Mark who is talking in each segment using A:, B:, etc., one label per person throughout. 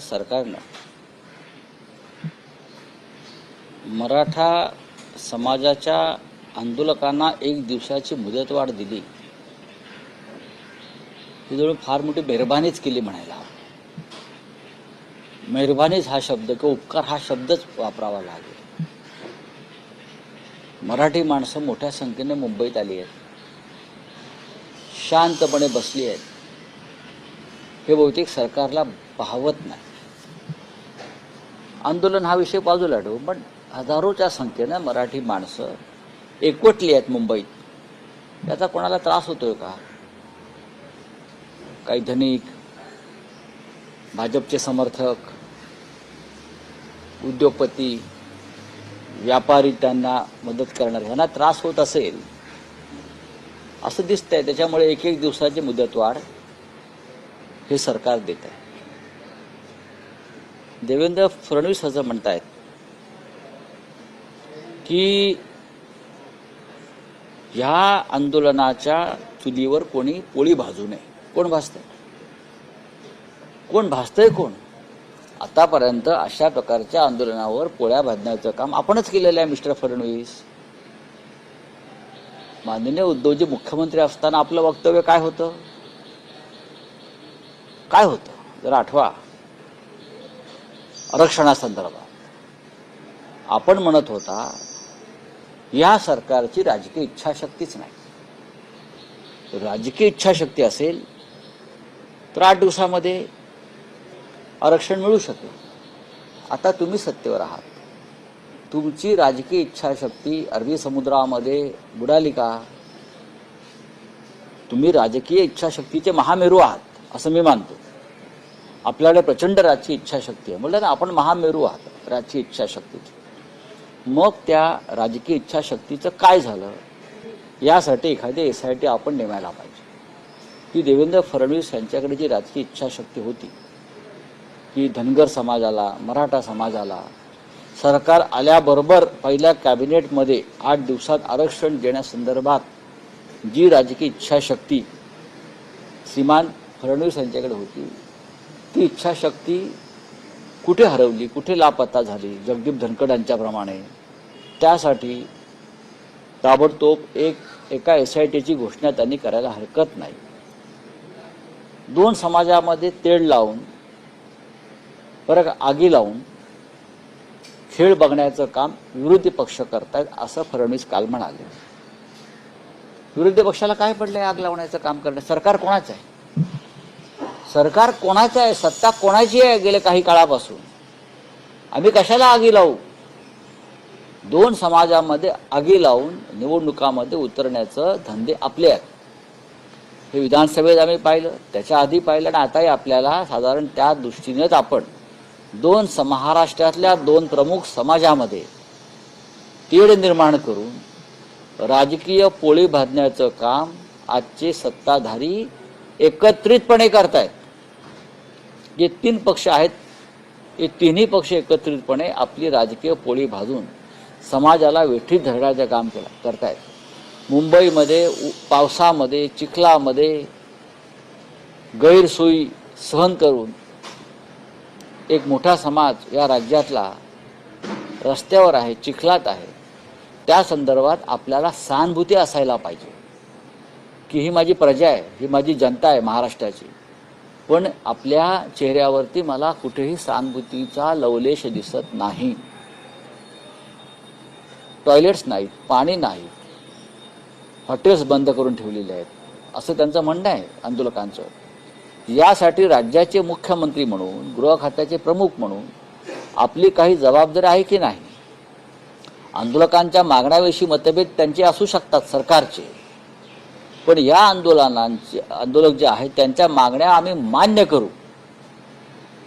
A: सरकारनं. मराठा समाजाच्या आंदोलकांना एक दिवसाची मुदतवाढ दिली. ही जणू फार मोठी मेहरबानीच केली म्हणायला मेहरबानीच हा शब्द किंवा उपकार हा शब्दच वापरावा लागेल. मराठी माणसं मोठ्या संख्येने मुंबईत आली आहेत. शांतपणे बसली आहेत. हे बहुतेक सरकारला पाहवत नाही. आंदोलन हा विषय बाजूला ठेवू पण हजारोच्या संख्येनं मराठी माणसं एकवटली आहेत मुंबईत. त्याचा कोणाला त्रास होतोय का? काही धनिक भाजपचे समर्थक उद्योगपती व्यापारी त्यांना मदत करणार ह्यांना त्रास होत असेल असं दिसतंय. त्याच्यामुळे एक एक दिवसाची मुदतवाढ हे सरकार देत आहे. देवेंद्र फडणवीस असं म्हणतायत की ह्या आंदोलनाच्या चुलीवर कोणी पोळी भाजू नये. कोण भाजतंय? कोण भाजतंय कोण? आतापर्यंत अशा प्रकारच्या आंदोलनावर पोळ्या भाजण्याचं काम आपणच केलेलं आहे मिस्टर फडणवीस. माननीय उद्धवजी मुख्यमंत्री असताना आपलं वक्तव्य काय होतं? काय होतं? जरा आठवा. आरक्षणासंदर्भात आपण म्हणत होता या सरकारची राजकीय इच्छाशक्तीच नाही. राजकीय इच्छाशक्ती असेल तर आठ दिवसामध्ये आरक्षण मिळू शकेल. आता तुम्ही सत्तेवर आहात. तुमची राजकीय इच्छाशक्ती अरबी समुद्रामध्ये बुडाली का? तुम्ही राजकीय इच्छाशक्तीचे महामेरू आहात असं मी मानतो. आपल्याकडे प्रचंड राजकीय इच्छाशक्ती आहे. म्हटलं ना आपण महामेरू आहात राजकीय इच्छाशक्तीची मग त्या राजकीय इच्छाशक्तीचं काय झालं? यासाठी एखादी एस आय टी आपण नेमायला पाहिजे. की देवेंद्र फडणवीस यांच्याकडे जी राजकीय इच्छाशक्ती होती की धनगर समाजाला मराठा समाजाला सरकार आल्याबरोबर पहिल्या कॅबिनेटमध्ये आठ दिवसात आरक्षण देण्यासंदर्भात जी राजकीय इच्छाशक्ती श्रीमान फडणवीस यांच्याकडे होती ती इच्छाशक्ती कुठे हरवली कुठे लापता झाली जगदीप धनकड यांच्याप्रमाणे त्यासाठी ताबडतोब एक एका एस आय टीची घोषणा त्यांनी करायला हरकत नाही. दोन समाजामध्ये तेढ लावून परत आगी लावून खेळ बघण्याचं काम विरोधी पक्ष करतायत असं फडणवीस काल म्हणाले. विरोधी पक्षाला काय पडलंय आग लावण्याचं काम करणं सरकार कोणाचं आहे? सरकार कोणाचं आहे? सत्ता कोणाची आहे गेल्या काही काळापासून? आम्ही कशाला आगी लावू? दोन समाजामध्ये आगी लावून निवडणुकामध्ये उतरण्याचं धंदे आपले आहेत. हे विधानसभेत आम्ही पाहिलं त्याच्या आधी पाहिलं आणि आताही आपल्याला साधारण त्या दृष्टीनेच आपण दोन महाराष्ट्रातल्या दोन प्रमुख समाजामध्ये तेढ निर्माण करून राजकीय पोळी भाजण्याचं काम आजचे सत्ताधारी एकत्रितपणे करतायत. जे तीन पक्ष आहेत हे तिन्ही पक्ष एकत्रितपणे आपली राजकीय पोळी भाजून समाजाला वेठीत धरण्याचं काम केलं करतायत. मुंबईमध्ये उ- पावसामध्ये चिखलामध्ये गैरसोयी सहन करून एक मोठा समाज या राज्यातला रस्त्यावर आहे चिखलात आहे त्या संदर्भात आपल्याला सहानुभूती असायला पाहिजे. की ही माझी प्रजा आहे ही माझी जनता आहे महाराष्ट्राची. पण आपल्या चेहऱ्यावरती मला कुठेही सहानुभूतीचा लवलेश दिसत नाही. टॉयलेट्स नाहीत पाणी नाही. हॉटेल्स बंद करून ठेवलेले आहेत असं त्यांचं म्हणणं आहे आंदोलकांचं. यासाठी राज्याचे मुख्यमंत्री म्हणून गृह खात्याचे प्रमुख म्हणून आपली काही जबाबदारी आहे की नाही? आंदोलकांच्या मागण्याविषयी मतभेद त्यांचे असू शकतात सरकारचे. पण या आंदोलनांचे आंदोलक जे आहेत त्यांच्या मागण्या आम्ही मान्य करू.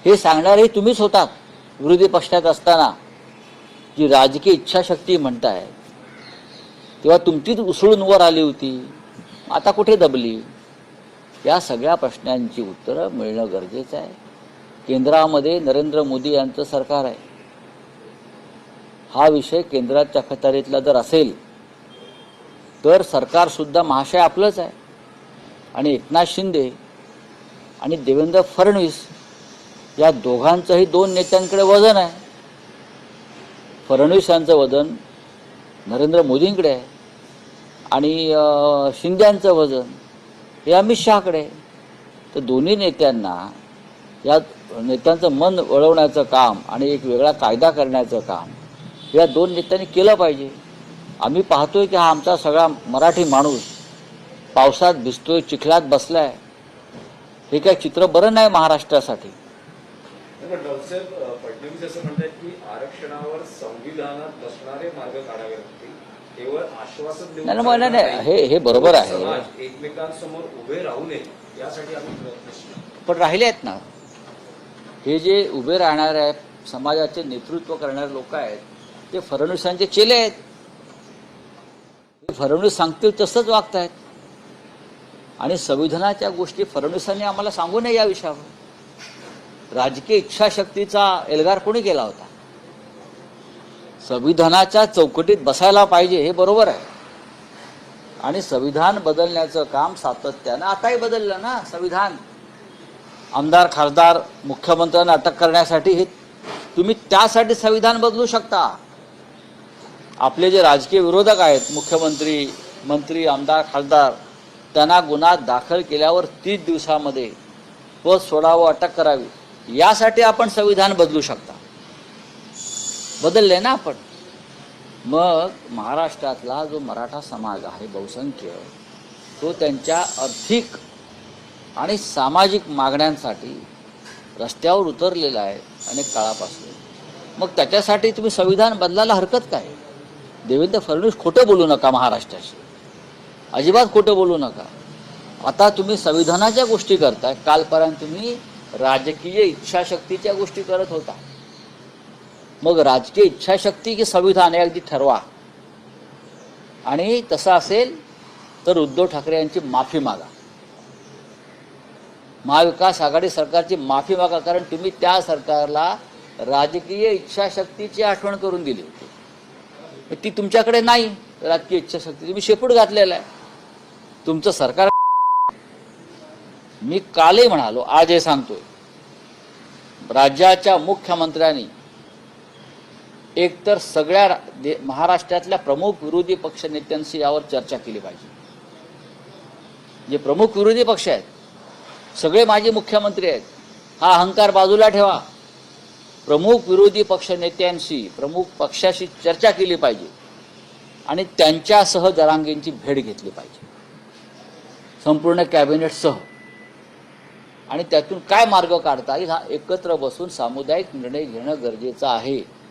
A: हे सांगणारे तुम्हीच होतात विरोधी पक्षात असताना. जी राजकीय इच्छाशक्ती म्हणताय तेव्हा तुमचीच उसळून वर आली होती आता कुठे दबली? या सगळ्या प्रश्नांची उत्तरं मिळणं गरजेचं आहे. केंद्रामध्ये नरेंद्र मोदी यांचं सरकार आहे. हा विषय केंद्राच्या खतारीतला जर असेल तर सरकारसुद्धा महाशय आपलंच आहे. आणि एकनाथ शिंदे आणि देवेंद्र फडणवीस या दोघांचंही दोन नेत्यांकडे वजन आहे. फडणवीस यांचं वजन नरेंद्र मोदींकडे आहे. आणि शिंद्यांचं वजन हे अमित शहाकडे तर दोन्ही नेत्यांना या नेत्यांचं मन वळवण्याचं काम आणि एक वेगळा कायदा करण्याचं काम या दोन नेत्यांनी केलं पाहिजे. आम्ही पाहतोय की हा आमचा सगळा मराठी माणूस पावसात भिजतोय चिखलात बसलाय. हे काय चित्र बरं नाही महाराष्ट्रासाठी?
B: पण रावसाहेब अ, फडणवीस असं म्हणतात की आरक्षणावर संविधानात बसणारे मार्ग काढावे लागतील. केवळ आश्वासन देऊन
A: नाही, नाही, नाही, नाही,
B: चालणार
A: हे- हे बरोबर आहे.
B: समाज एकमेकांसमोर उभे राहू नये यासाठी आम्ही प्रयत्नशील आहोत.
A: पण राहिले आहेत ना? हे जे उभे राहणारे आहेत समाजाचे नेतृत्व करणारे लोक आहेत ते फडणवीसांचे चेले आहेत. फडणवीस सांगतील तसंच वागत आहेत आणि संविधानाच्या गोष्टी फडणवीसांनी आम्हाला सांगू नये या विषयावर. राजकीय इच्छाशक्तीचा एल्गार कोणी केला होता? संविधानाच्या चौकटीत बसायला पाहिजे हे बरोबर आहे. आणि संविधान बदलण्याचं काम सातत्यानं आताही बदललं ना संविधान? आमदार खासदार मुख्यमंत्र्यांना अटक करण्यासाठी हे तुम्ही त्यासाठी संविधान बदलू शकता. आपले जे राजकीय विरोधक आहेत मुख्यमंत्री मंत्री आमदार खासदार त्यांना गुन्हा दाखल केल्यावर तीस दिवसामध्ये व सोडावं अटक करावी यासाठी आपण संविधान बदलू शकता. बदलले ना आपण. मग महाराष्ट्रातला जो मराठा समाज आहे बहुसंख्य तो त्यांच्या आर्थिक आणि सामाजिक मागण्यांसाठी रस्त्यावर उतरलेला आहे अनेक काळापासून. मग त्याच्यासाठी तुम्ही संविधान बदलायला हरकत काय? देवेंद्र फडणवीस खोटं बोलू नका महाराष्ट्राशी. अजिबात खोटं बोलू नका. आता तुम्ही संविधानाच्या गोष्टी करताय. कालपर्यंत तुम्ही राजकीय इच्छाशक्तीच्या गोष्टी करत होता. मग राजकीय इच्छाशक्ती की संविधान हे अगदी ठरवा. आणि तसं असेल तर उद्धव ठाकरे यांची माफी मागा. महाविकास आघाडी सरकारची माफी मागा कारण तुम्ही त्या सरकारला राजकीय इच्छाशक्तीची आठवण करून दिली होती. ती तुमच्याकडे नाही. राजकीय इच्छाशक्ती. तुम्ही शेपूट घातलेला आहे. तुमचं सरकार मी कालही म्हणालो आज हे सांगतोय. राज्याच्या मुख्यमंत्र्यांनी एकतर सगळ्या महाराष्ट्रातल्या प्रमुख विरोधी पक्ष नेत्यांशी यावर चर्चा केली पाहिजे. जे प्रमुख विरोधी पक्ष आहेत सगळे माजी मुख्यमंत्री आहेत हा अहंकार बाजूला ठेवा. प्रमुख विरोधी पक्ष नेत्यांशी प्रमुख पक्षाशी चर्चा केली पाहिजे. आणि त्यांच्यासह जरांगेंची भेट घेतली पाहिजे. संपूर्ण कॅबिनेटसह. आणि त्यातून काय मार्ग काढता येईल हा एकत्र बसून सामुदायिक निर्णय घेणं गरजेचं आहे.